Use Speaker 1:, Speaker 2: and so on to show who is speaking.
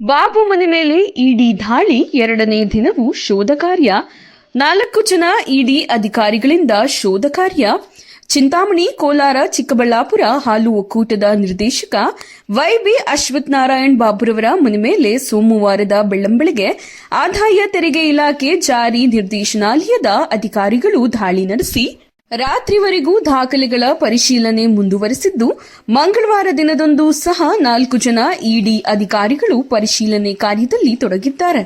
Speaker 1: ಬಾಬು ಮನೆ ಮೇಲೆ ಇಡಿ ದಾಳಿ, ಎರಡನೇ ದಿನವೂ ಶೋಧ ಕಾರ್ಯ. ನಾಲ್ಕು ಜನ ಇಡಿ ಅಧಿಕಾರಿಗಳಿಂದ ಶೋಧ ಕಾರ್ಯ. ಚಿಂತಾಮಣಿ, ಕೋಲಾರ, ಚಿಕ್ಕಬಳ್ಳಾಪುರ, ಹಾಲು ಒಕ್ಕೂಟದ ನಿರ್ದೇಶಕ ವೈಬಿ ಅಶ್ವಥ್ ನಾರಾಯಣ್ ಬಾಬುರವರ ಮನೆ ಮೇಲೆ ಸೋಮವಾರದ ಬೆಳ್ಳಂಬೆಳಗ್ಗೆ ಆದಾಯ ತೆರಿಗೆ ಇಲಾಖೆ ಜಾರಿ ನಿರ್ದೇಶನಾಲಯದ ಅಧಿಕಾರಿಗಳು ದಾಳಿ ನಡೆಸಿ ರಾತ್ರಿವರೆಗೂ ದಾಖಲೆಗಳ ಪರಿಶೀಲನೆ ಮುಂದುವರೆಸಿದ್ದು ಮಂಗಳವಾರ ದಿನದಂದು ಸಹ ನಾಲ್ಕು ಜನ ಇಡಿ ಅಧಿಕಾರಿಗಳು ಪರಿಶೀಲನೆ ಕಾರ್ಯದಲ್ಲಿ ತೊಡಗಿದ್ದಾರೆ.